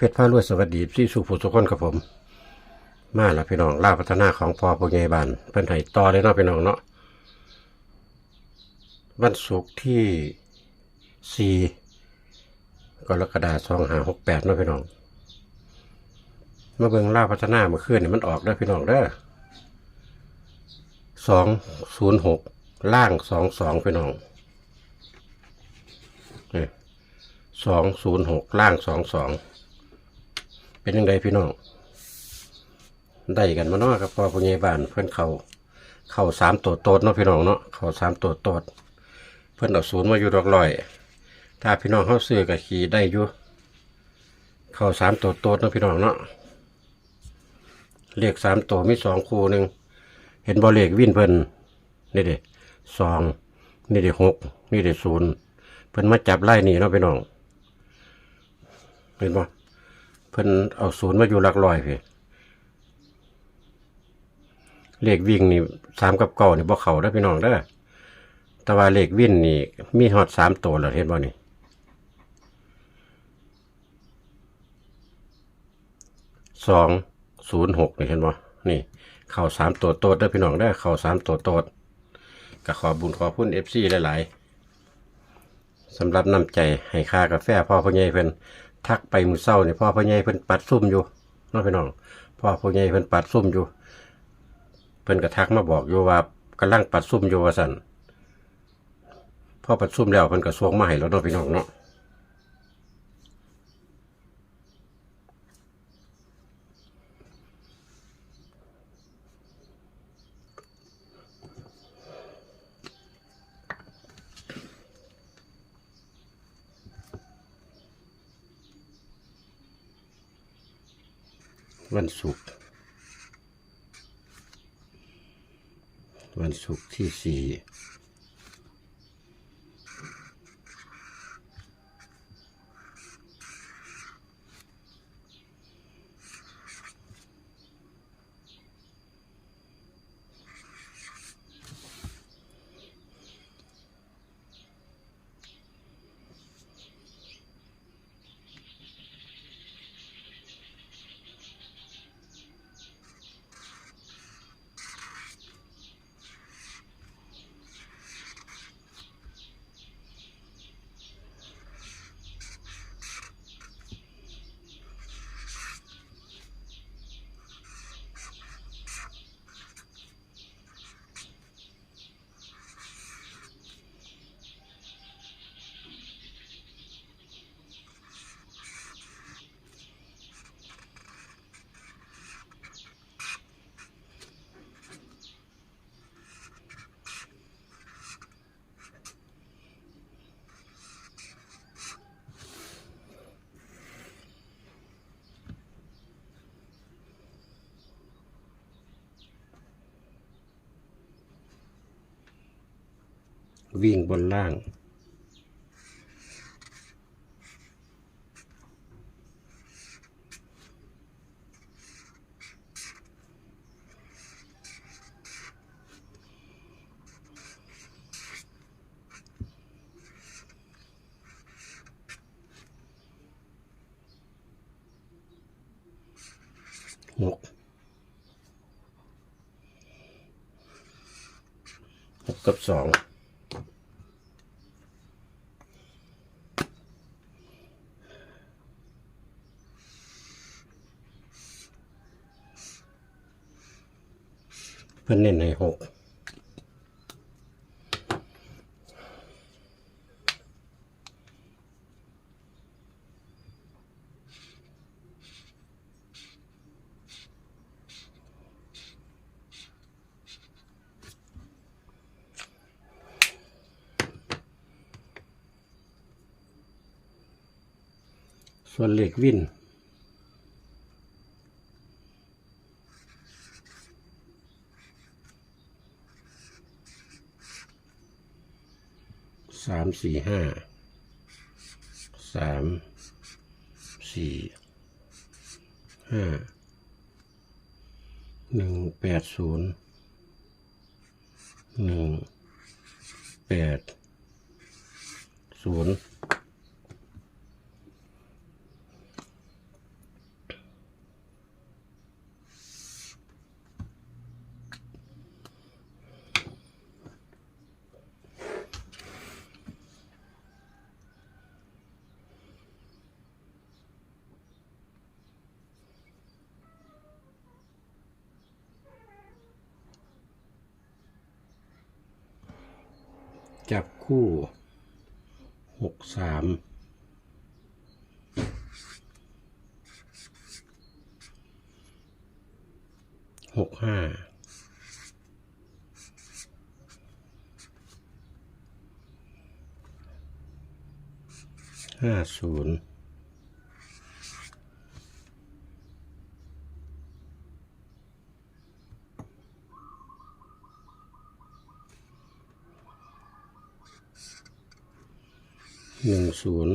เพชรพารวยสวัสดีที่สุภูสุคนครับผม มาแล้วพี่น้องล่าพัฒนาของพอผู้ใหญ่บ้านเพิ่นให้ต่อเลยเนาะพี่น้องเนาะวันศุกร์ที่สี่กรกฎาคมสองห้าหกแปดเนาะพี่น้องมาเบิ่งล่าพัฒนาเมื่อคืนนี่ยมันออกได้พี่น้องเด้อสองศูนย์หกล่างสองสองพี่น้องสองศูนย์หกล่างสองสอง เป็นยังไงพี่น้องได้กันมาเนาะครับพ่อผู้ใหญ่บ้านเพื่อนเขาเข้าสามตัวโตดเนาะพี่น้องเนาะเข้าสามตัวโตดเพื่อนเอาศูนย์มาอยู่ดอกลอย ถ้าพี่น้องเข้าซื้อกับขี่ได้อยู่เข้าสามตัวโตดเนาะพี่น้องเนาะเลขสามตัวมีสองคู่หนึ่งเห็นบอเลขวิ่นเพิ่นนี่เด็สองนี่เด็หกนี่เด็ศูนย์เพิ่นมาจับไล่นี่เนาะพี่น้องเห็นบ่ เพิ่นเอาศูนย์มาอยู่หลักร้อยพี่เลขวิ่งนี่สามกับเก้านี่บ่เข้าได้พี่น้องเด้แต่ว่าเลขวิ่นนี่ มีฮอดสามตัวแล้วเห็นบ่นี่สองศูนย์หกนี่เห็นบ่นี่ เข้าสามตัวโตดได้พี่น้องได้เข้าสามตัวโตดก็ขอบุญขอพุ่นเอฟซีหลาย ๆสำหรับน้ำใจให้ค่ากาแฟพ่อพ่อใหญ่เพิ่น ทักไปมือเศร้าเนี่ยพ่อพ่อใหญ่เพิ่นปัดซุ่มอยู่น้องพี่น้องพ่อพ่อใหญ่เพิ่นปัดซุ่มอยู่ เพิ่นก็ทักมาบอกอยู่ว่ากำลังปัดซุ่มอยู่ว่าสั่นพ่อปัดซุ่มแล้วเพิ่นก็สวงมาให้แล้วเนาะพี่น้องเนาะ วันศุกร์วันศุกร์ที่สี่ วิ่งบนล่าง หกหกกับสอง เพื่นเน้นให้หกส่วนเหลขวิน สี่ห้าสามสี่ห้าหนึ่งแปดศูนย์หนึ่งแปดศูนย์ จับคู่หกสามหกห้าห้าศูนย์ หนึ่งศูนย์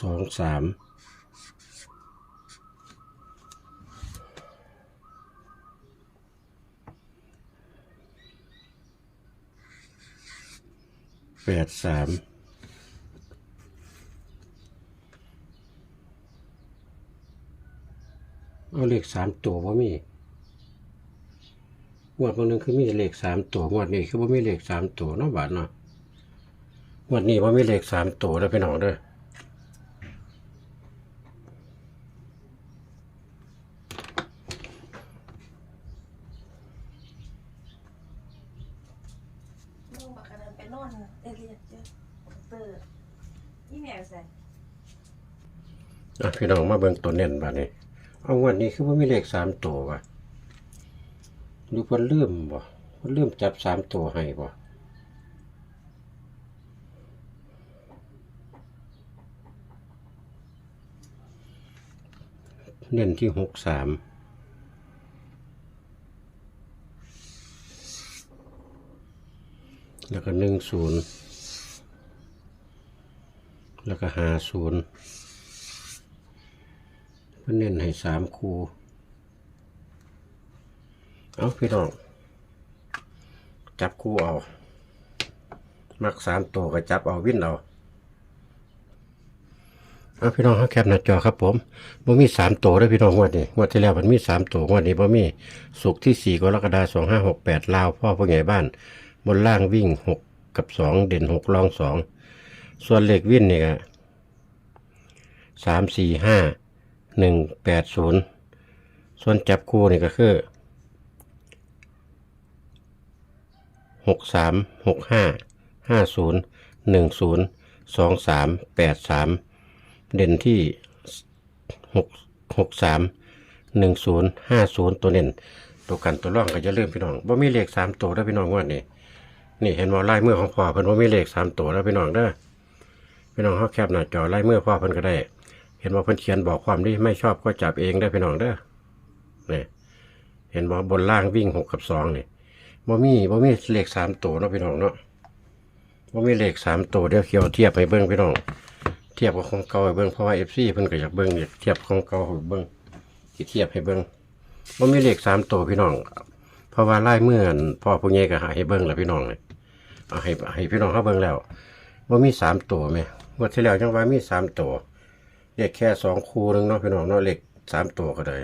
สองสามแปดสาม เอาเลขสามตัวว่ามีงวดวันหนึงคือมีเลขสามตัวงวดนี้คือว่ามีเลขสามตัวเนาะบาทเนาะงวดนี้ว่ามีเลขสามตัวแล้วไปหนองเด้อลูกบักอันนั้นไปนอนเอเรียเจอเตอร์ยี่แมวใส่อะพี่น้องมาเบิ่งตัวเน้นบาดนี้ เอางวดนี้คือว่ามีเลขสามตัวว่ะดูเพิ่นลืมบ่เพิ่นลืมจับสามตัวให้บ่เน้นที่หกสามแล้วก็หนึ่งศูนย์แล้วก็หาศูนย์ พิ่นเน้นให้สามคู่เอาพี่น้อง จับคู่เอา มักสามตัวก็จับเอาวิ่นเอาเอาพี่น้องเขาแคปหน้าจอครับผมบ่มีสามตัวเด้วยพี่น้องงวดนี้งวดที่แล้วมันมีสามตัวงวดนี้บ่มีสุกที่สี่กรกฎาคมสองห้าหกแปดลาวพ่อผู้ใหญ่บ้าน บนล่างวิ่งหกกับสองเด่นหกรองสองส่วนเหลขวิ่นเนี่ยสามสี่ห้า หนึ่งแปดศูนย์ส่วนจับคู่นี่ก็คือหกสามหกห้าห้าศูนย์หนึ่งศูนย์สองสามแปดสามเด่นที่หกหกสามหนึ่งศูนย์ห้าศูนย์ตัวเด่นตัวกันตัวร่องก็จะเริ่มพี่น้องว่ามีเลขสามตัวแล้วพี่น้องว่านี่นี่เห็นว่าลายมือของพ่อเพิ่นว่ามีเลขสามตัวแล้วพี่น้องเด้อพี่น้องเขาแคบหน้าจอไลายมือพ่อเพิ่นก็ได้ เห็นว่าเพิ่นเขียนบอกความที่ไม่ชอบก็จับเองได้พี่น้องเด้อนี่ยเห็นว่าบนล่างวิ่งหกกับสองเนี่ยบ่มีบ่มีเลขสามตัวเนาะพี่น้องเนาะบ่มีเลขสามตัวเดี๋ยวเขียวเทียบไปเบิ่งพี่น้อง เทียบกับของเก่าให้เบิ่งเพราะว่าเอฟซีเพิ่นก็อยากเบิ่งอยากเทียบของเก่าให้เบิ่งสิเทียบให้เบิ่งบ่มีเลขสามตัวพี่น้องเพราะว่าลายมืออันพ่อผู้ใหญ่ก็หาให้เบิ่งแล้วพี่น้องเลยเอาให้ให้พี่น้องเขาเบิ่งแล้วว่มีสามตัวไหมงวดที่แล้วยังว่ามีสามตัว เลขแค่สองคู่หนึงเนาะพี่น้องเนาะเลขสามตัวก็ได้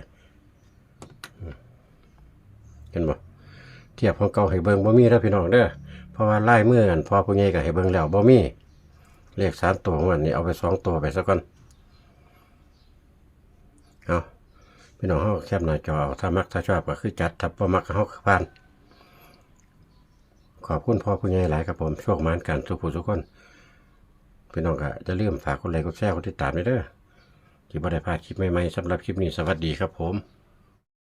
เห็นบ่เทียบของเก่าให้เบิ่งบ่มีแล้วพี่น้องเด้อเพราะว่าไลายมืออันพอผู้ใหญ่ก็ให้เบิ่งแล้วบ่มีเลขสามตัวของมันนี่เอาไปสองตัวไปซะก่อนเอาพี่น้องเขาแคบหน้าจอถ้ามักถ้าชอบก็คือจัดถ้าบ่มักเขาคือผ่านขอบคุณพ่อผู้ใหญ่หลายครับผมโชคมานการสุขผู้ทุกคนพี่น้องก็จะเลื่อมฝากกดไลค์กดแชร์กดติดตามด้วยเด้อ ที่บ่ได้พลาดคลิปใหม่ๆสำหรับคลิปนี้สวัสดีครับผม